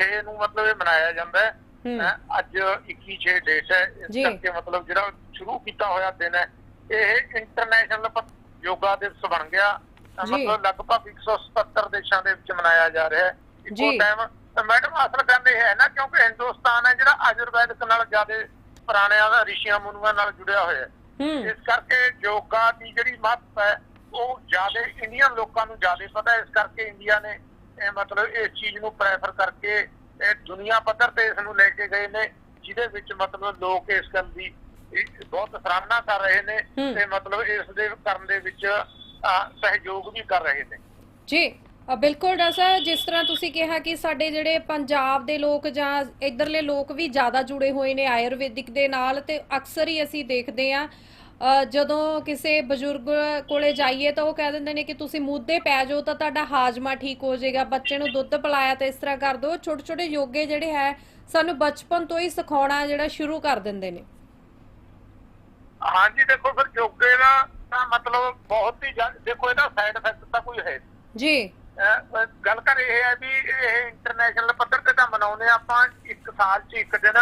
6 ਨੂੰ ਮਤਲਬ ਇਹ ਮਨਾਇਆ ਜਾਂਦਾ ਹੈ ਹੂੰ। ਅਹ ਅੱਜ 21 6 ਡੇਟ ਹੈ ਇਸ ਜੀ। ਕਰਕੇ ਮਤਲਬ ਜਿਹੜਾ ਸ਼ੁਰੂ ਕੀਤਾ ਹੋਇਆ ਦਿਨ ਹੈ ਇਹ ਇੰਟਰਨੈਸ਼ਨਲ ਯੋਗਾ ਦਿਵਸ ਬਣ ਗਿਆ ਜੀ। ਮਤਲਬ ਲਗਭਗ 177 ਦੇਸ਼ਾਂ ਦੇ ਵਿੱਚ ਮਨਾਇਆ ਜਾ ਰਿਹਾ ਹੈ ਇੱਕੋ ਜੀ। ਟਾਈਮ ਮੈਡਮ ਅਸਲ ਗੱਲ ਇਹ ਹੈ ਨਾ ਕਿਉਂਕਿ ਹਿੰਦੁਸਤਾਨ ਹੈ ਜਿਹੜਾ ਆਯੁਰਵੈਦਿਕ ਨਾਲ ਜ਼ਿਆਦਾ ਪੁਰਾਣਿਆਂ ਦਾ ਰਿਸ਼ੀਆਂ ਮੁਨੀਆਂ ਨਾਲ ਜੁੜਿਆ ਹੋਇਆ ਹੈ ਹੂੰ ਇਸ ਕਰਕੇ ਯੋਗਾ ਦੀ ਜਿਹੜੀ ਮਹੱਤਵ ਹੈ ਉਹ ਜ਼ਿਆਦਾ ਇੰਡੀਅਨ ਲੋਕਾਂ ਨੂੰ ਜ਼ਿਆਦਾ ਪਤਾ ਹੈ ਇਸ ਕਰਕੇ ਇੰਡੀਆ ਨੇ ਮਤਲਬ ਇਸ ਚੀਜ਼ ਨੂੰ ਪ੍ਰੈਫਰ ਕਰਕੇ ਇਹ ਦੁਨੀਆ ਪੱਧਰ ਤੇ ਇਸ ਨੂੰ ਲੈ ਕੇ ਗਏ ਨੇ ਜਿਹਦੇ ਵਿੱਚ ਮਤਲਬ ਲੋਕ ਇਸ ਗੱਲ ਦੀ ਬਹੁਤ ਸਰਾਹਨਾ ਕਰ ਰਹੇ ਨੇ। ਤੇ ਮਤਲਬ ਇਸ ਦੇ ਕਰਨ ਦੇ ਵਿੱਚ ਸਹਿਯੋਗ ਵੀ ਕਰ ਰਹੇ ਨੇ ਜੀ ਬਿਲਕੁਲ ਸਾਹਿਬ ਜਿਸ ਤਰ੍ਹਾਂ ਤੁਸੀਂ ਕਿਹਾ ਕਿ ਸਾਡੇ ਜਿਹੜੇ ਪੰਜਾਬ ਦੇ ਲੋਕ ਜਾਂ ਇਧਰਲੇ ਲੋਕ ਵੀ ਜ਼ਿਆਦਾ ਜੁੜੇ ਹੋਏ ਨੇ ਆਯੁਰਵੈਦਿਕ ਦੇ ਨਾਲ ਤੇ ਅਕਸਰ ਹੀ ਅਸੀਂ ਦੇਖਦੇ ਆ ਜਦੋਂ ਕਿਸੇ ਬਜ਼ੁਰਗ ਕੋਲੇ ਜਾਈਏ ਤਾਂ ਉਹ ਕਹਿ ਦਿੰਦੇ ਨੇ ਕਿ ਤੁਸੀਂ ਮੁੱਦੇ ਪੈ ਜਾਓ ਤਾਂ ਤੁਹਾਡਾ ਹਾਜ਼ਮਾ ਠੀਕ ਹੋ ਜਾਏਗਾ ਬੱਚੇ ਨੂੰ ਦੁੱਧ ਪਿਲਾਇਆ ਤਾਂ ਇਸ ਤਰ੍ਹਾਂ ਕਰ ਦਿਓ। ਛੋਟੇ ਛੋਟੇ ਯੋਗੇ ਜਿਹੜੇ ਹੈ ਸਾਨੂੰ ਬਚਪਨ ਤੋਂ ਹੀ ਸਿਖਾਉਣਾ ਜਿਹੜਾ ਸ਼ੁਰੂ ਕਰ ਦਿੰਦੇ ਨੇ। ਹਾਂਜੀ ਦੇਖੋ ਫਿਰ ਯੋਗੇ ਦਾ ਤਾਂ ਮਤਲਬ ਬਹੁਤ ਹੀ ਦੇਖੋ ਇਹਦਾ ਸਾਈਡ ਇਫੈਕਟ ਤਾਂ ਕੋਈ ਹੈ। ਜੀ। ਗੱਲ ਕਰ ਇਹ ਹੈ ਵੀ ਇਹ ਇੰਟਰਨੈਸ਼ਨਲ ਪੱਧਰ ਤੇ ਤਾਂ ਮਨਾਉਂਦੇ ਆਪਾਂ ਇੱਕ ਸਾਲ 'ਚ ਇੱਕ ਦਿਨ।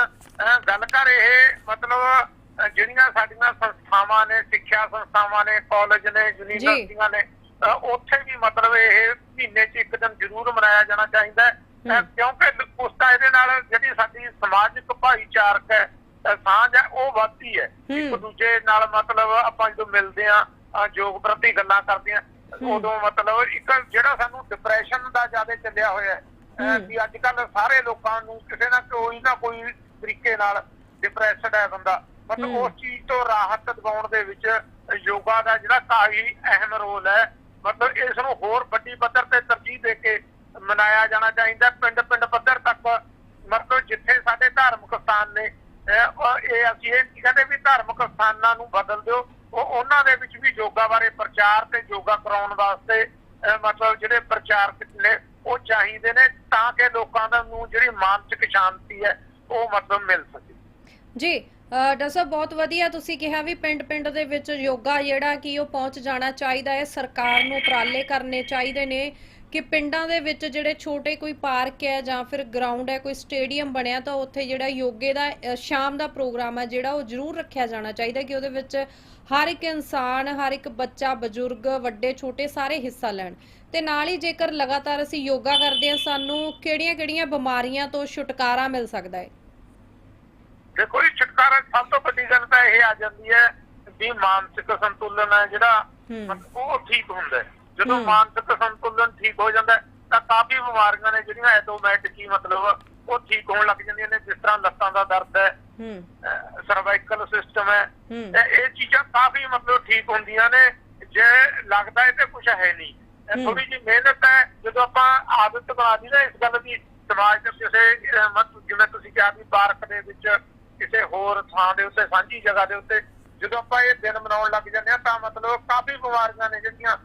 ਗੱਲ ਕਰ ਇਹ ਮਤਲਬ ਜਿਹੜੀਆਂ ਸਾਡੀਆਂ ਸੰਸਥਾਵਾਂ ਨੇ ਸਿੱਖਿਆ ਸੰਸਥਾਵਾਂ ਨੇ ਕਾਲਜ ਨੇ ਯੂਨੀਵਰਸਿਟੀਆਂ ਨੇ ਉੱਥੇ ਵੀ ਮਤਲਬ ਇਹ ਮਹੀਨੇ 'ਚ ਇੱਕ ਦਿਨ ਜ਼ਰੂਰ ਮਨਾਇਆ ਜਾਣਾ ਚਾਹੀਦਾ ਹੈ। ਕਿਉਂਕਿ ਉਸ ਤਾਂ ਇਹਦੇ ਨਾਲ ਜਿਹੜੀ ਸਾਡੀ ਸਮਾਜਿਕ ਭਾਈਚਾਰਕ ਹੈ ਸਾਂਝ ਹੈ ਉਹ ਵੱਧਦੀ ਹੈ। ਇੱਕ। ਦੂਜੇ ਨਾਲ ਮਤਲਬ ਆਪਾਂ ਜਦੋਂ ਮਿਲਦੇ ਆ ਯੋਗ ਪ੍ਰਤੀ ਗੱਲਾਂ ਕਰਦੇ ਆ ਉਦੋਂ ਮਤਲਬ ਇੱਕ ਜਿਹੜਾ ਸਾਨੂੰ ਡਿਪਰੈਸ਼ਨ ਦਾ ਜ਼ਿਆਦਾ ਚੱਲਿਆ ਹੋਇਆ ਹੂੰ। ਵੀ ਅੱਜ ਕੱਲ ਸਾਰੇ ਲੋਕਾਂ ਨੂੰ ਕਿਸੇ ਨਾ ਕੋਈ ਨਾ ਕੋਈ ਤਰੀਕੇ ਨਾਲ ਡਿਪਰੈਸਡ ਹੈ ਬੰਦਾ। ਮਤਲਬ ਹੂੰ। ਉਸ ਚੀਜ਼ ਤੋਂ ਰਾਹਤ ਦਿਵਾਉਣ ਦੇ ਵਿੱਚ ਯੋਗਾ ਦਾ ਜਿਹੜਾ ਕਾਫੀ ਅਹਿਮ ਰੋਲ ਹੈ ਮਤਲਬ ਇਸ ਨੂੰ ਹੋਰ ਵੱਡੀ ਪੱਧਰ ਤੇ ਤਰਜੀਹ ਦੇ ਕੇ ਮਨਾਇਆ ਜਾਣਾ ਚਾਹੀਦਾ ਪਿੰਡ ਪਿੰਡ ਪੱਧਰ ਤੱਕ। ਮਤਲਬ ਜਿੱਥੇ ਸਾਡੇ ਧਾਰਮਿਕ ਸਥਾਨ ਨੇ ਇਹ ਅਸੀਂ ਇਹ ਨਹੀਂ ਕਹਿੰਦੇ ਵੀ ਧਾਰਮਿਕ ਸਥਾਨਾਂ ਨੂੰ ਬਦਲ ਦਿਓ। ਉਹ ਉਹਨਾਂ ਦੇ ਵਿੱਚ ਵੀ ਯੋਗਾ ਬਾਰੇ ਪ੍ਰਚਾਰ ਤੇ ਯੋਗਾ ਕਰਾਉਣ ਵਾਸਤੇ ਮਤਲਬ ਜਿਹੜੇ ਪ੍ਰਚਾਰਕ ਨੇ ਉਹ ਚਾਹੀਦੇ ਨੇ ਤਾਂ ਕਿ ਲੋਕਾਂ ਦਾ ਨੂੰ ਜਿਹੜੀ ਮਾਨਸਿਕ ਸ਼ਾਂਤੀ ਹੈ ਉਹ ਮਤਲਬ ਮਿਲ ਸਕੇ। ਜੀ ਡਾਕਟਰ ਸਾਹਿਬ, ਬਹੁਤ ਵਧੀਆ ਤੁਸੀਂ ਕਿਹਾ ਵੀ ਪਿੰਡ-ਪਿੰਡ ਦੇ ਵਿੱਚ ਯੋਗਾ ਜਿਹੜਾ ਕਿ ਉਹ ਪਹੁੰਚ ਜਾਣਾ ਚਾਹੀਦਾ ਹੈ। ਸਰਕਾਰ ਨੂੰ ਉਪਰਾਲੇ ਕਰਨੇ ਚਾਹੀਦੇ ਨੇ ਕਿ ਪਿੰਡਾਂ ਦੇ ਵਿੱਚ ਜਿਹੜੇ ਛੋਟੇ ਕੋਈ ਪਾਰਕ ਹੈ ਜਾਂ ਫਿਰ ਗਰਾਊਂਡ ਹੈ, ਕੋਈ ਸਟੇਡੀਅਮ ਬਣਿਆ ਤਾਂ ਉੱਥੇ ਜਿਹੜਾ ਯੋਗੇ ਦਾ ਸ਼ਾਮ ਦਾ ਪ੍ਰੋਗਰਾਮ ਹੈ ਜਿਹੜਾ ਉਹ ਜ਼ਰੂਰ ਰੱਖਿਆ ਜਾਣਾ ਚਾਹੀਦਾ ਕਿ ਉਹਦੇ ਵਿੱਚ ਹਰ ਇੱਕ ਇਨਸਾਨ, ਹਰ ਇੱਕ ਬੱਚਾ, ਬਜ਼ੁਰਗ, ਵੱਡੇ, ਛੋਟੇ ਸਾਰੇ ਹਿੱਸਾ ਲੈਣ। ਤੇ ਨਾਲ ਹੀ ਜੇਕਰ ਲਗਾਤਾਰ ਅਸੀਂ ਯੋਗਾ ਕਰਦੇ ਹਾਂ, ਸਾਨੂੰ ਕਿਹੜੀਆਂ-ਕਿਹੜੀਆਂ ਬਿਮਾਰੀਆਂ ਤੋਂ ਛੁਟਕਾਰਾ ਮਿਲ ਸਕਦਾ ਹੈ? ਦੇਖੋ ਜੀ ਛੁਟਕਾਰਾ ਸਭ ਤੋਂ ਵੱਡੀ ਗੱਲ ਤਾਂ ਇਹ ਆ ਜਾਂਦੀ ਹੈ ਵੀ ਮਾਨਸਿਕ ਸੰਤੁਲਨ ਹੈ ਜਿਹੜਾ ਉਹ ਠੀਕ ਹੁੰਦਾ ਜਦੋਂ। ਮਾਨਸਿਕ ਸੰਤੁਲਨ ਠੀਕ ਹੋ ਜਾਂਦਾ ਤਾਂ ਕਾਫੀ ਬਿਮਾਰੀਆਂ ਨੇ ਜਿਹੜੀਆਂ ਆਟੋਮੈਟਿਕ ਹੀ ਮਤਲਬ ਉਹ ਠੀਕ ਹੋਣ ਲੱਗ ਜਾਂਦੀਆਂ ਨੇ ਜਿਸ ਤਰ੍ਹਾਂ ਲੱਤਾਂ ਦਾ ਦਰਦ ਹੈ ਸਰਵਾਈਕਲ ਸਿਸਟਮ ਹੈ ਇਹ ਚੀਜ਼ਾਂ ਕਾਫੀ ਮਤਲਬ ਠੀਕ ਹੁੰਦੀਆਂ ਨੇ ਜੇ ਲੱਗਦਾ ਇਹ ਤੇ ਕੁਝ ਹੈ ਨਹੀਂ। ਥੋੜੀ ਜਿਹੀ ਮਿਹਨਤ ਹੈ ਜਦੋਂ ਆਪਾਂ ਆਦਤ ਬਣਾ ਲਈ ਨਾ ਇਸ ਗੱਲ ਦੀ ਸਮਾਜ ਦੇ ਕਿਸੇ ਜਿਵੇਂ ਤੁਸੀਂ ਕਿਹਾ ਵੀ ਪਾਰਕ ਦੇ ਵਿੱਚ ਕਿਸੇ ਹੋਰ ਥਾਂ ਦੇ ਉੱਤੇ ਸਾਂਝੀ ਜਗ੍ਹਾ ਦੇ ਉੱਤੇ ਜਦੋਂ ਆਪਾਂ ਇਹ ਦਿਨ ਮਨਾਉਣ ਲੱਗ ਜਾਂਦੇ ਆ ਤਾਂ ਮਤਲਬ ਕਾਫੀ ਬਿਮਾਰੀਆਂ ਨੇ ਜਿਹੜੀਆਂ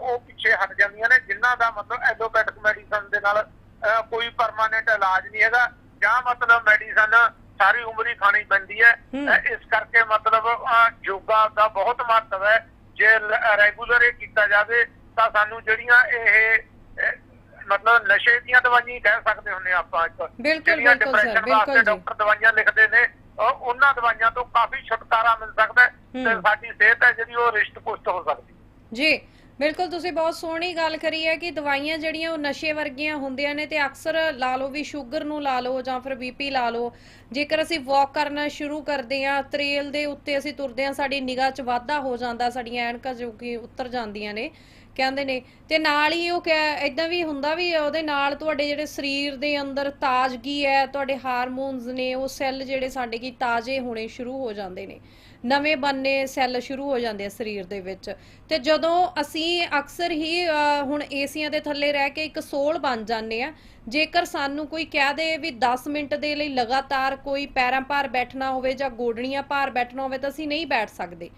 ਉਹ ਪਿੱਛੇ ਹਟ ਜਾਂਦੀਆਂ ਨੇ ਜਿਨ੍ਹਾਂ ਦਾ ਮਤਲਬ ਐਲੋਪੈਥਿਕ ਮੈਡੀਸਨ ਦੇ ਨਾਲ ਕੋਈ ਪਰਮਾਨੈਂਟ ਇਲਾਜ ਨਹੀਂ ਹੈਗਾ ਜਾਂ ਮਤਲਬ ਮੈਡੀਸਨ ਸਾਰੀ ਉਮਰ ਹੀ ਖਾਣੀ ਪੈਂਦੀ ਹੈ। ਇਸ ਕਰਕੇ ਮਤਲਬ ਯੋਗਾ ਦਾ ਬਹੁਤ ਮਹੱਤਵ ਹੈ। ਜੇ ਰੈਗੂਲਰ ਇਹ ਕੀਤਾ ਜਾਵੇ ਤਾਂ ਸਾਨੂੰ ਜਿਹੜੀਆਂ ਇਹ ਮਤਲਬ ਨਸ਼ੇ ਦੀਆਂ ਦਵਾਈਆਂ ਹੀ ਕਹਿ ਸਕਦੇ ਹੁੰਦੇ ਹਾਂ ਆਪਾਂ ਇੱਕ ਬਿਲਕੁਲ, ਜਿਹੜੀਆਂ ਬਿਲਕੁਲ ਵਾਸਤੇ। ਡਾਕਟਰ ਦਵਾਈਆਂ ਲਿਖਦੇ ਨੇ ਉਹ- ਉਹਨਾਂ ਦਵਾਈਆਂ ਤੋਂ ਕਾਫੀ ਛੁਟਕਾਰਾ ਮਿਲ ਸਕਦਾ ਤੇ। ਸਾਡੀ ਸਿਹਤ ਹੈ ਜਿਹੜੀ ਉਹ ਰਿਸ਼ਟ ਪੁਸ਼ਟ ਹੋ ਸਕਦੀ ਜੀ ਬਿਲਕੁਲ ਤੁਸੀਂ ਬਹੁਤ ਸੋਹਣੀ ਗੱਲ ਕਰੀ ਹੈ ਕਿ ਦਵਾਈਆਂ ਜਿਹੜੀਆਂ ਉਹ ਨਸ਼ੇ ਵਰਗੀਆਂ ਹੁੰਦੀਆਂ ਨੇ ਤੇ ਅਕਸਰ ਲਾ ਲਓ ਵੀ ਸ਼ੂਗਰ ਨੂੰ ਲਾ ਲਓ ਜਾਂ ਫਿਰ ਬੀਪੀ ਲਾ ਲਓ ਜੇਕਰ ਅਸੀਂ ਵਾਕ ਕਰਨਾ ਸ਼ੁਰੂ ਕਰਦੇ ਹਾਂ ਟ੍ਰੇਲ ਦੇ ਉੱਤੇ ਅਸੀਂ ਤੁਰਦੇ ਹਾਂ ਸਾਡੀ ਨਿਗਾਹ 'ਚ ਵਾਧਾ ਹੋ ਜਾਂਦਾ ਸਾਡੀਆਂ ਐਨਕਾਂ ਜੋ ਕਿ ਉਤਰ ਜਾਂਦੀਆਂ ਨੇ ਕਹਿੰਦੇ ਨੇ। ਤੇ ਨਾਲ ਹੀ ਉਹ ਇਦਾਂ ਵੀ ਹੁੰਦਾ ਵੀ ਉਹਦੇ ਨਾਲ ਤੁਹਾਡੇ ਜਿਹੜੇ ਸਰੀਰ ਦੇ ਅੰਦਰ ਤਾਜ਼ਗੀ ਹੈ, ਤੁਹਾਡੇ ਹਾਰਮੋਨਸ ਨੇ, ਉਹ ਸੈੱਲ ਜਿਹੜੇ ਸਾਡੇ ਕੀ ਤਾਜ਼ੇ ਹੋਣੇ ਸ਼ੁਰੂ ਹੋ ਜਾਂਦੇ ਨੇ। ਨਵੇਂ ਬੰਨੇ ਸੈੱਲ ਸ਼ੁਰੂ ਹੋ ਜਾਂਦੇ ਆ ਸਰੀਰ ਦੇ ਵਿੱਚ। ਤੇ ਜਦੋਂ ਅਸੀਂ ਅਕਸਰ ਹੀ ਹੁਣ ਏਸੀਆਂ ਦੇ ਥੱਲੇ ਰਹਿ ਕੇ ਇੱਕ ਸੋਲ ਬਣ ਜਾਂਦੇ ਆ, ਜੇਕਰ ਸਾਨੂੰ ਕੋਈ ਕਹਿ ਦੇ ਵੀ 10 ਮਿੰਟ ਦੇ ਲਈ ਲਗਾਤਾਰ ਕੋਈ ਪੈਰਾਂ ਭਾਰ ਬੈਠਣਾ ਹੋਵੇ ਜਾਂ ਗੋਡਣੀਆਂ ਭਾਰ ਬੈਠਣਾ ਹੋਵੇ ਤਾਂ ਅਸੀਂ ਨਹੀਂ ਬੈਠ ਸਕਦੇ।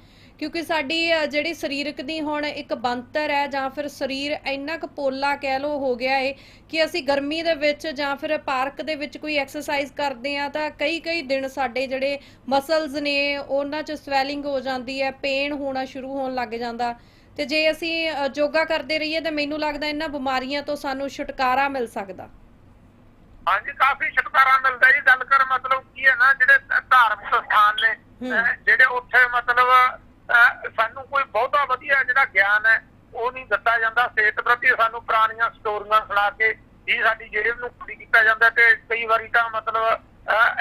ਕਿਉਂਕਿ ਸਾਡੀ ਜਿਹੜੀ ਸਰੀਰਕ ਦੀ ਹੁਣ ਇੱਕ ਬੰਤਰ ਹੈ ਜਾਂ ਫਿਰ ਸਰੀਰ ਇੰਨਾ ਕੁ ਪੋਲਾ ਕਹਿ ਲੋ ਹੋ ਗਿਆ ਏ ਕਿ ਅਸੀਂ ਗਰਮੀ ਦੇ ਵਿੱਚ ਜਾਂ ਫਿਰ ਪਾਰਕ ਦੇ ਵਿੱਚ ਕੋਈ ਐਕਸਰਸਾਈਜ਼ ਕਰਦੇ ਆ ਤਾਂ ਕਈ ਕਈ ਦਿਨ ਸਾਡੇ ਜਿਹੜੇ ਮਸਲਸ ਨੇ ਉਹਨਾਂ 'ਚ ਸਵੈਲਿੰਗ ਹੋ ਜਾਂਦੀ ਹੈ ਪੇਨ ਹੋਣਾ ਸ਼ੁਰੂ ਹੋਣ ਲੱਗ ਜਾਂਦਾ। ਤੇ ਜੇ ਅਸੀਂ ਯੋਗਾ ਕਰਦੇ ਰਹੀਏ ਤਾਂ ਮੈਨੂੰ ਲੱਗਦਾ ਇਹਨਾਂ ਬਿਮਾਰੀਆਂ ਤੋਂ ਸਾਨੂੰ ਛੁਟਕਾਰਾ ਮਿਲ ਸਕਦਾ। ਹਾਂਜੀ ਕਾਫੀ ਛੁਟਕਾਰਾ ਮਿਲਦਾ ਜੀ। ਗੱਲ ਕਰ ਮਤਲਬ ਕੀ ਹੈ ਨਾ ਜਿਹੜੇ ਧਾਰਮਿਕ ਸਥਾਨ ਨੇ ਜਿਹੜੇ ਉੱਥੇ ਮਤਲਬ ਸਾਨੂੰ ਕੋਈ ਬਹੁਤਾ ਵਧੀਆ ਜਿਹੜਾ ਗਿਆਨ ਹੈ ਉਹ ਨਹੀਂ ਦਿੱਤਾ ਜਾਂਦਾ। ਸਿਹਤ ਪ੍ਰਤੀ ਸਾਨੂੰ ਪੁਰਾਣੀਆਂ ਸਟੋਰੀਆਂ ਸੁਣਾ ਕੇ ਹੀ ਸਾਡੀ ਜੇਬ ਨੂੰ ਖੁੱਲੀ ਕੀਤਾ ਜਾਂਦਾ ਤੇ ਕਈ ਵਾਰੀ ਤਾਂ ਮਤਲਬ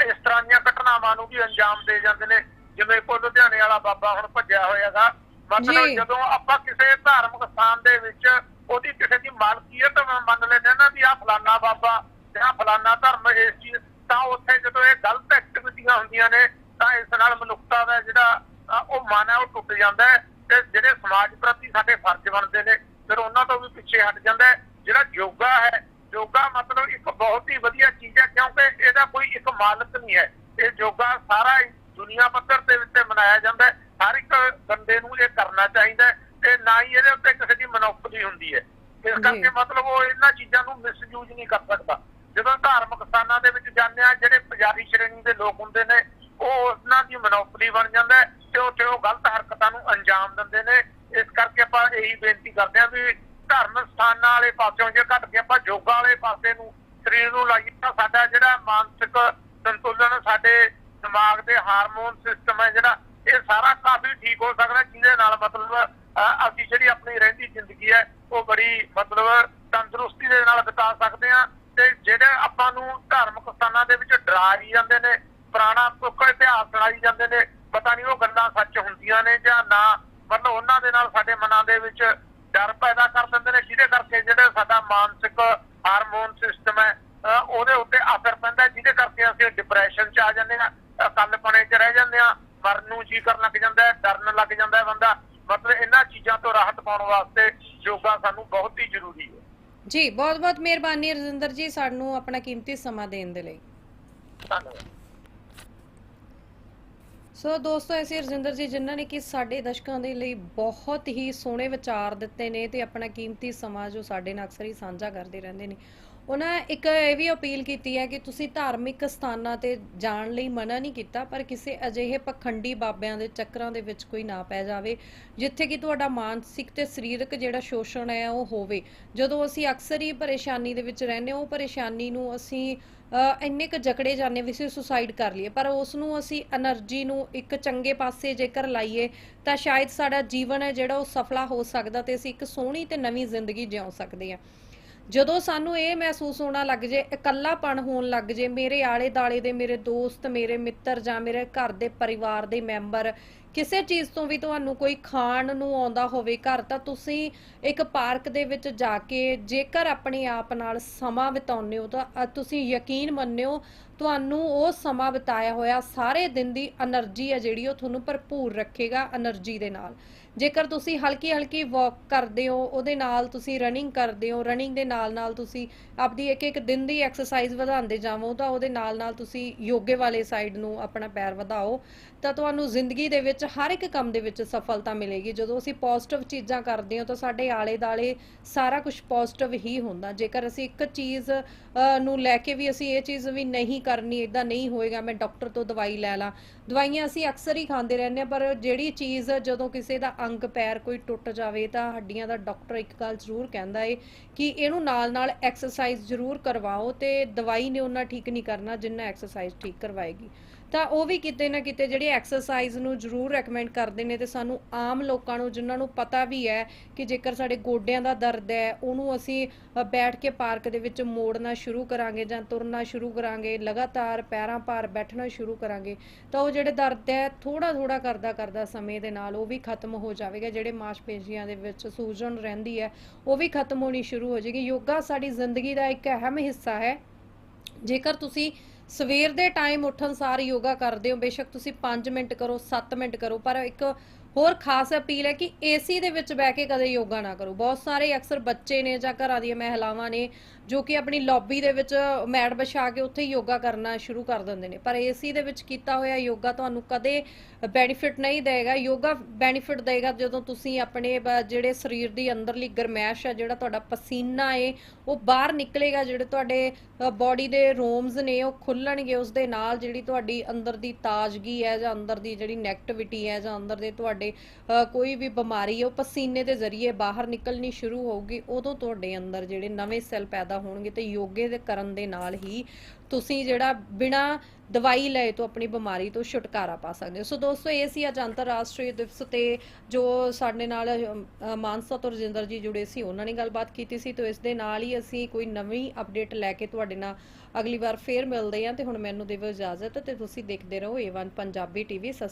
ਇਸ ਤਰ੍ਹਾਂ ਦੀਆਂ ਘਟਨਾਵਾਂ ਨੂੰ ਵੀ ਅੰਜਾਮ ਦੇ ਜਾਂਦੇ ਨੇ। ਜਿਵੇਂ ਕੋ ਲੁਧਿਆਣੇ ਵਾਲਾ ਬਾਬਾ ਹੁਣ ਭੱਜਿਆ ਹੋਇਆਗਾ। ਮਤਲਬ। ਜਦੋਂ ਆਪਾਂ ਕਿਸੇ ਧਾਰਮਿਕ ਸਥਾਨ ਦੇ ਵਿੱਚ ਉਹਦੀ ਕਿਸੇ ਦੀ ਮਾਲਕੀਅਤ ਮੰਨ ਲੈਂਦੇ ਨਾ ਵੀ ਆ ਫਲਾਨਾ ਬਾਬਾ ਜਾਂ ਫਲਾਨਾ ਧਰਮ ਇਸ ਚੀਜ਼ ਤਾਂ ਉੱਥੇ ਜਦੋਂ ਇਹ ਗਲਤ ਐਕਟੀਵਿਟੀਆਂ ਹੁੰਦੀਆਂ ਨੇ ਤਾਂ ਇਸ ਨਾਲ ਮਨੁੱਖਤਾ ਦਾ ਜਿਹੜਾ ਉਹ ਮਨ ਹੈ ਉਹ ਟੁੱਟ ਜਾਂਦਾ ਹੈ ਤੇ ਜਿਹੜੇ ਸਮਾਜ ਪ੍ਰਤੀ ਸਾਡੇ ਫਰਜ਼ ਬਣਦੇ ਨੇ ਫਿਰ ਉਹਨਾਂ ਤੋਂ ਵੀ ਪਿੱਛੇ ਹਟ ਜਾਂਦਾ ਹੈ। ਜਿਹੜਾ ਯੋਗਾ ਹੈ ਯੋਗਾ ਮਤਲਬ ਇੱਕ ਬਹੁਤ ਹੀ ਵਧੀਆ ਚੀਜ਼ ਹੈ ਕਿਉਂਕਿ ਇਹਦਾ ਕੋਈ ਇੱਕ ਮਾਲਕ ਨਹੀਂ ਹੈ। ਇਹ ਯੋਗਾ ਸਾਰਾ ਦੁਨੀਆ ਪੱਧਰ ਦੇ ਉੱਤੇ ਮਨਾਇਆ ਜਾਂਦਾ ਹੈ। ਹਰ ਇੱਕ ਬੰਦੇ ਨੂੰ ਇਹ ਕਰਨਾ ਚਾਹੀਦਾ ਹੈ ਤੇ ਨਾ ਹੀ ਇਹਦੇ ਉੱਤੇ ਕਿਸੇ ਦੀ ਮਨੋਪਲੀ ਹੁੰਦੀ ਹੈ। ਇਸ। ਕਰਕੇ ਮਤਲਬ ਉਹ ਇਹਨਾਂ ਚੀਜ਼ਾਂ ਨੂੰ ਮਿਸਯੂਜ਼ ਨਹੀਂ ਕਰ ਸਕਦਾ। ਜਦੋਂ ਧਾਰਮਿਕ ਸਥਾਨਾਂ ਦੇ ਵਿੱਚ ਜਾਂਦੇ ਆ ਜਿਹੜੇ ਪੁਜਾਰੀ ਸ਼੍ਰੇਣੀ ਦੇ ਲੋਕ ਹੁੰਦੇ ਨੇ ਉਹ ਉਹਨਾਂ ਦੀ ਮਨੋਪਲੀ ਬਣ ਜਾਂਦਾ ਹੈ ਤੇ ਉੱਥੇ ਉਹ ਗਲਤ ਹਰਕਤਾਂ ਨੂੰ ਅੰਜਾਮ ਦਿੰਦੇ ਨੇ। ਇਸ ਕਰਕੇ ਆਪਾਂ ਇਹੀ ਬੇਨਤੀ ਕਰਦੇ ਆ ਵੀ ਧਰਮ ਸਥਾਨਾਂ ਵਾਲੇ ਪਾਸਿਓਂ ਜੇ ਘੱਟ ਕੇ ਆਪਾਂ ਯੋਗਾ ਵਾਲੇ ਪਾਸੇ ਨੂੰ ਸਰੀਰ ਨੂੰ ਲਾਈਏ ਤਾਂ ਸਾਡਾ ਜਿਹੜਾ ਮਾਨਸਿਕ ਸੰਤੁਲਨ, ਸਾਡੇ ਦਿਮਾਗ ਦੇ ਹਾਰਮੋਨ ਸਿਸਟਮ ਹੈ ਜਿਹੜਾ, ਇਹ ਸਾਰਾ ਕਾਫੀ ਠੀਕ ਹੋ ਸਕਦਾ, ਜਿਹਦੇ ਨਾਲ ਮਤਲਬ ਅਸੀਂ ਜਿਹੜੀ ਆਪਣੀ ਰਹਿੰਦੀ ਜ਼ਿੰਦਗੀ ਹੈ, ਉਹ ਬੜੀ ਮਤਲਬ ਤੰਦਰੁਸਤੀ ਦੇ ਨਾਲ ਬਿਤਾ ਸਕਦੇ ਹਾਂ ਤੇ ਜਿਹੜੇ ਆਪਾਂ ਨੂੰ ਧਾਰਮਿਕ ਸਥਾਨਾਂ ਦੇ ਵਿੱਚ ਡਰਾ ਹੀ ਜਾਂਦੇ ਨੇ ਪੁਰਾਣਾ ਕੋਈ ਇਤਿਹਾਸ ਸੁਣਾਈ ਜਾਂਦੇ ਨੇ। ਪਤਾ ਨਹੀਂ ਉਹ ਗੱਲਾਂ ਸੱਚ ਹੁੰਦੀਆਂ ਨੇ ਜਾਂ ਨਾ ਮਤਲਬ ਉਹਨਾਂ ਦੇ ਨਾਲ ਸਾਡੇ ਮਨਾਂ ਦੇ ਵਿੱਚ ਡਰ ਪੈਦਾ ਕਰ ਦਿੰਦੇ ਨੇ। ਜਿਹਦੇ ਕਰਕੇ ਜਿਹੜੇ ਸਾਡਾ ਮਾਨਸਿਕ ਹਾਰਮੋਨ ਸਿਸਟਮ ਹੈ ਉਹਦੇ ਉੱਤੇ ਅਸਰ ਪੈਂਦਾ ਜਿਹਦੇ ਕਰਕੇ ਅਸੀਂ ਡਿਪਰੈਸ਼ਨ 'ਚ ਆ ਜਾਂਦੇ ਹਾਂ ਕੱਲਪਣੇ 'ਚ ਰਹਿ ਜਾਂਦੇ ਹਾਂ ਮਰਨ ਨੂੰ ਜੀ ਕਰਨ ਲੱਗ ਜਾਂਦਾ ਹੈ ਡਰਨ ਲੱਗ ਜਾਂਦਾ ਹੈ ਬੰਦਾ। ਮਤਲਬ ਇਹਨਾਂ ਚੀਜ਼ਾਂ ਤੋਂ ਰਾਹਤ ਪਾਉਣ ਵਾਸਤੇ ਯੋਗਾ ਸਾਨੂੰ ਬਹੁਤ ਹੀ ਜ਼ਰੂਰੀ ਹੈ। ਜੀ ਬਹੁਤ ਬਹੁਤ ਮਿਹਰਬਾਨੀ ਰਜਿੰਦਰ ਜੀ ਸਾਨੂੰ ਆਪਣਾ ਕੀਮਤੀ ਸਮਾਂ ਦੇਣ ਦੇ ਲਈ। ਧੰਨਵਾਦ। ਸੋ ਦੋਸਤੋ, ਐਸੇ ਰਜਿੰਦਰ ਜੀ, ਜਿਨ੍ਹਾਂ ਨੇ ਕਿ ਸਾਡੇ ਦਰਸ਼ਕਾਂ ਦੇ ਲਈ ਬਹੁਤ ਹੀ ਸੋਹਣੇ ਵਿਚਾਰ ਦਿੱਤੇ ਨੇ ਤੇ ਆਪਣਾ ਕੀਮਤੀ ਸਮਾਂ ਜੋ ਸਾਡੇ ਨਾਲ ਅਕਸਰ ਹੀ ਸਾਂਝਾ ਕਰਦੇ ਰਹਿੰਦੇ ਨੇ। ਉਹਨਾਂ ਇੱਕ ਇਹ ਵੀ ਅਪੀਲ ਕੀਤੀ ਹੈ ਕਿ ਤੁਸੀਂ ਧਾਰਮਿਕ ਸਥਾਨਾਂ ਤੇ ਜਾਣ ਲਈ ਮਨਾ ਨਹੀਂ ਕੀਤਾ, ਪਰ ਕਿਸੇ ਅਜਿਹੇ ਪਖੰਡੀ ਬਾਬਿਆਂ ਦੇ ਚੱਕਰਾਂ ਦੇ ਵਿੱਚ ਕੋਈ ਨਾ ਪੈ ਜਾਵੇ, ਜਿੱਥੇ ਕਿ ਤੁਹਾਡਾ ਮਾਨਸਿਕ ਤੇ ਸਰੀਰਕ ਜਿਹੜਾ ਸ਼ੋਸ਼ਣ ਹੈ ਉਹ ਹੋਵੇ। ਜਦੋਂ ਅਸੀਂ ਅਕਸਰ ਹੀ ਪਰੇਸ਼ਾਨੀ ਦੇ ਵਿੱਚ ਰਹਿੰਦੇ ਹਾਂ, ਉਹ ਪਰੇਸ਼ਾਨੀ ਨੂੰ ਅਸੀਂ ਇੰਨੇ ਕ ਜਕੜੇ ਜਾਂਦੇ ਵੀ ਸੁਸਾਈਡ ਕਰ ਲਈਏ। ਪਰ ਉਸ ਨੂੰ ਅਸੀਂ એનર્ਜੀ ਨੂੰ ਇੱਕ ਚੰਗੇ ਪਾਸੇ ਜੇਕਰ ਲਾਈਏ, ਤਾਂ ਸ਼ਾਇਦ ਸਾਡਾ ਜੀਵਨ ਹੈ ਜਿਹੜਾ ਉਹ ਸਫਲਾ ਹੋ ਸਕਦਾ ਤੇ ਅਸੀਂ ਇੱਕ ਸੋਹਣੀ ਤੇ ਨਵੀਂ ਜ਼ਿੰਦਗੀ ਜਿਉ ਸਕਦੇ ਹਾਂ। ਜਦੋਂ ਸਾਨੂੰ ਇਹ ਮਹਿਸੂਸ ਹੋਣਾ ਲੱਗ ਜੇ, ਇਕੱਲਾਪਣ ਹੋਣ ਲੱਗ ਜੇ, ਮੇਰੇ ਆਲੇ ਦਾਲੇ ਦੇ ਮੇਰੇ ਦੋਸਤ, ਮੇਰੇ ਮਿੱਤਰ ਜਾਂ ਮੇਰੇ ਘਰ ਦੇ ਪਰਿਵਾਰ ਦੇ ਮੈਂਬਰ ਕਿਸੇ ਚੀਜ਼ ਤੋਂ ਵੀ ਤੁਹਾਨੂੰ ਕੋਈ ਖਾਣ ਨੂੰ ਆਉਂਦਾ ਹੋਵੇ ਘਰ, ਤਾਂ ਤੁਸੀਂ ਇੱਕ ਪਾਰਕ ਦੇ ਵਿੱਚ ਜਾ ਕੇ ਜੇਕਰ ਆਪਣੇ ਆਪ ਨਾਲ ਸਮਾਂ ਬਿਤਾਉਂਦੇ ਹੋ, ਤਾਂ ਤੁਸੀਂ ਯਕੀਨ ਮੰਨਿਓ ਤੁਹਾਨੂੰ ਉਹ ਸਮਾਂ ਬਿਤਾਇਆ ਹੋਇਆ ਸਾਰੇ ਦਿਨ ਦੀ એનર્ਜੀ ਹੈ ਜਿਹੜੀ ਉਹ ਤੁਹਾਨੂੰ ਭਰਪੂਰ ਰੱਖੇਗਾ એનર્ਜੀ ਦੇ ਨਾਲ। ਜੇਕਰ ਤੁਸੀਂ ਹਲਕੀ ਹਲਕੀ ਵਾਕ ਕਰਦੇ ਹੋ, ਉਹਦੇ ਨਾਲ ਤੁਸੀਂ ਰਨਿੰਗ ਕਰਦੇ ਹੋ ਰਨਿੰਗ ਦੇ ਨਾਲ ਨਾਲ ਤੁਸੀਂ ਆਪਣੀ ਇੱਕ ਇੱਕ ਦਿਨ ਦੀ ਐਕਸਰਸਾਈਜ਼ ਵਧਾਉਂਦੇ ਜਾਵੋ, ਤਾਂ ਉਹਦੇ ਨਾਲ ਨਾਲ ਤੁਸੀਂ ਯੋਗੇ ਵਾਲੇ ਸਾਈਡ ਨੂੰ ਆਪਣਾ ਪੈਰ ਵਧਾਓ। ਤਾਂ ਤੁਹਾਨੂੰ ਜ਼ਿੰਦਗੀ ਦੇ ਵਿੱਚ ਹਰ ਇੱਕ ਕੰਮ ਦੇ ਵਿੱਚ ਸਫਲਤਾ ਮਿਲੇਗੀ। ਜਦੋਂ ਅਸੀਂ ਪੋਜ਼ਿਟਿਵ ਚੀਜ਼ਾਂ ਕਰਦੇ ਹਾਂ ਤਾਂ ਸਾਡੇ ਆਲੇ ਦਾਲੇ ਸਾਰਾ ਕੁਝ ਪੋਜ਼ਿਟਿਵ ਹੀ ਹੁੰਦਾ। ਜੇਕਰ ਅਸੀਂ ਇੱਕ ਚੀਜ਼ ਨੂੰ ਲੈ ਕੇ ਵੀ ਅਸੀਂ ਇਹ ਚੀਜ਼ ਵੀ ਨਹੀਂ ਕਰਨੀ ਇਦਾਂ ਨਹੀਂ ਹੋਏਗਾ, ਮੈਂ ਡਾਕਟਰ ਤੋਂ ਦਵਾਈ ਲੈ ਲਾਂ। ਦਵਾਈਆਂ ਅਸੀਂ ਅਕਸਰ ਹੀ ਖਾਂਦੇ ਰਹਿੰਦੇ ਹਾਂ, ਪਰ ਜਿਹੜੀ ਚੀਜ਼ ਜਦੋਂ ਕਿਸੇ ਦਾ ਅੰਗ, ਪੈਰ ਕੋਈ ਟੁੱਟ ਜਾਵੇ ਤਾਂ ਹੱਡੀਆਂ ਦਾ ਡਾਕਟਰ ਇੱਕ ਗੱਲ ਜ਼ਰੂਰ ਕਹਿੰਦਾ ਏ ਕਿ ਇਹਨੂੰ ਨਾਲ ਨਾਲ ਐਕਸਰਸਾਈਜ਼ ਜ਼ਰੂਰ ਕਰਵਾਓ ਤੇ ਦਵਾਈ ਨੇ ਉਹਨਾਂ ਠੀਕ ਨਹੀਂ ਕਰਨਾ ਜਿੰਨਾ ਐਕਸਰਸਾਈਜ਼ ਠੀਕ ਕਰਵਾਏਗੀ। ਤਾਂ ਉਹ ਵੀ ਕਿਤੇ ਨਾ ਕਿਤੇ ਜਿਹੜੀ ਐਕਸਰਸਾਈਜ਼ ਨੂੰ ਜ਼ਰੂਰ ਰეკਮੈਂਡ ਕਰਦੇ ਨੇ ਤੇ ਸਾਨੂੰ ਆਮ ਲੋਕਾਂ ਨੂੰ, ਜਿਨ੍ਹਾਂ ਨੂੰ ਪਤਾ ਵੀ ਹੈ ਕਿ ਜੇਕਰ ਸਾਡੇ ਗੋਡਿਆਂ ਦਾ ਦਰਦ ਹੈ, ਉਹਨੂੰ ਅਸੀਂ ਬੈਠ ਕੇ ਪਾਰਕ ਦੇ ਵਿੱਚ ਮੋੜਨਾ ਸ਼ੁਰੂ ਕਰਾਂਗੇ ਜਾਂ ਤੁਰਨਾ ਸ਼ੁਰੂ ਕਰਾਂਗੇ, ਲਗਾਤਾਰ ਪੈਰਾਂ ਭਾਰ ਬੈਠਣਾ ਸ਼ੁਰੂ ਕਰਾਂਗੇ, ਤਾਂ ਉਹ ਜਿਹੜੇ ਦਰਦ ਹੈ ਥੋੜਾ ਥੋੜਾ ਕਰਦਾ ਕਰਦਾ ਸਮੇਂ ਦੇ ਨਾਲ ਉਹ ਵੀ ਖਤਮ ਹੋ ਜਾਵੇਗਾ, ਜਿਹੜੇ ਮਾਸਪੇਸ਼ੀਆਂ ਦੇ ਵਿੱਚ ਸੂਜਨ ਰਹਿੰਦੀ ਹੈ, ਉਹ ਵੀ ਖਤਮ ਹੋਣੀ ਸ਼ੁਰੂ ਹੋ ਜਾਏਗੀ। ਯੋਗਾ ਸਾਡੀ ਜ਼ਿੰਦਗੀ ਦਾ ਇੱਕ ਅਹਿਮ ਹਿੱਸਾ ਹੈ। ਜੇਕਰ ਤੁਸੀਂ ਸਵੇਰ ਦੇ ਟਾਈਮ ਉੱਠਣ ਸਾਰ ਯੋਗਾ ਕਰਦੇ ਹੋ। ਬੇਸ਼ੱਕ ਤੁਸੀਂ 5 ਮਿੰਟ ਕਰੋ 7 ਮਿੰਟ ਕਰੋ, ਪਰ ਇੱਕ ਹੋਰ ਖਾਸ ਅਪੀਲ ਹੈ ਕਿ ਏਸੀ ਦੇ ਵਿੱਚ ਬਹਿ ਕੇ ਕਦੇ ਯੋਗਾ ਨਾ ਕਰੋ। ਬਹੁਤ ਸਾਰੇ ਅਕਸਰ ਬੱਚੇ ਨੇ ਜਾਂ ਘਰਾਂ ਦੀਆਂ ਮਹਿਲਾਵਾਂ ਨੇ ਜੋ ਕਿ ਆਪਣੀ ਲੌਬੀ ਦੇ ਵਿੱਚ ਮੈਟ ਵਿਛਾ ਕੇ ਉੱਥੇ ਯੋਗਾ ਕਰਨਾ ਸ਼ੁਰੂ ਕਰ ਦਿੰਦੇ ਨੇ। ਪਰ ਏਸੀ ਦੇ ਵਿੱਚ ਕੀਤਾ ਹੋਇਆ ਯੋਗਾ ਤੁਹਾਨੂੰ ਕਦੇ ਬੈਨੀਫਿਟ ਨਹੀਂ ਦੇਗਾ। ਯੋਗਾ ਬੈਨੀਫਿਟ ਦੇਗਾ ਜਦੋਂ ਤੁਸੀਂ ਆਪਣੇ ਬ- ਜਿਹੜੇ ਸਰੀਰ ਦੀ ਅੰਦਰਲੀ ਗਰਮੈਸ਼ ਹੈ ਜਿਹੜਾ ਤੁਹਾਡਾ ਪਸੀਨਾ ਏ, ਉਹ ਬਾਹਰ ਨਿਕਲੇਗਾ, ਜਿਹੜੇ ਤੁਹਾਡੇ ਬਾਡੀ ਦੇ ਰੋਮਸ ਨੇ, ਉਹ ਖੁੱਲਣਗੇ ਉਸ ਦੇ ਨਾਲ ਜਿਹੜੀ ਤੁਹਾਡੀ ਅੰਦਰ ਦੀ ਤਾਜ਼ਗੀ ਹੈ ਜਾਂ ਅੰਦਰ ਦੀ ਜਿਹੜੀ 네ਗੇਟਿਵਿਟੀ ਹੈ ਜਾਂ ਅੰਦਰ ਦੇ ਤੁਹਾਡੇ ਅ, ਕੋਈ ਵੀ ਬਿਮਾਰੀ ਹੈ ਉਹ ਪਸੀਨੇ ਦੇ ਜ਼ਰੀਏ ਬਾਹਰ ਨਿਕਲਣੀ ਸ਼ੁਰੂ ਹੋਊਗੀ ਉਦੋਂ ਤੁਹਾਡੇ ਅੰਦਰ ਜਿਹੜੇ ਨਵੇਂ ਸੈੱਲ ਪੈਦਾ ਹੋਣਗੇ ਤੇ ਯੋਗੇ ਦੇ ਕਰਨ ਦੇ ਨਾਲ ਹੀ ਤੁਸੀਂ ਜਿਹੜਾ ਬਿਨਾ ਦਵਾਈ ਲਏ ਤੋਂ ਆਪਣੀ ਬਿਮਾਰੀ ਤੋਂ ਛੁਟਕਾਰਾ ਪਾ ਸਕਦੇ ਹੋ। ਸੋ ਦੋਸਤੋ ਇਹ ਸੀ ਅੱਜ ਅੰਤਰਰਾਸ਼ਟਰੀ ਦਿਵਸ ਤੇ ਜੋ ਸਾਡੇ ਨਾਲ ਮਾਨਸਾ ਤੋਂ ਰਜਿੰਦਰ ਜੀ ਜੁੜੇ ਸੀ ਉਹਨਾਂ ਨੇ ਗੱਲਬਾਤ ਕੀਤੀ ਸੀ। ਤੇ ਇਸ ਦੇ ਨਾਲ ਹੀ ਅਸੀਂ ਕੋਈ ਨਵੀਂ ਅਪਡੇਟ ਲੈ ਕੇ ਤੁਹਾਡੇ ਨਾਲ ਅਗਲੀ ਵਾਰ ਫੇਰ ਮਿਲਦੇ ਹਾਂ ਤੇ ਹੁਣ ਮੈਨੂੰ ਦੇਵੋ ਇਜਾਜ਼ਤ ਤੇ ਤੁਸੀਂ ਦੇਖਦੇ ਰਹੋ ਏਵਨ ਪੰਜਾਬੀ ਟੀਵੀ ਸਤਿ ਸ਼੍ਰੀ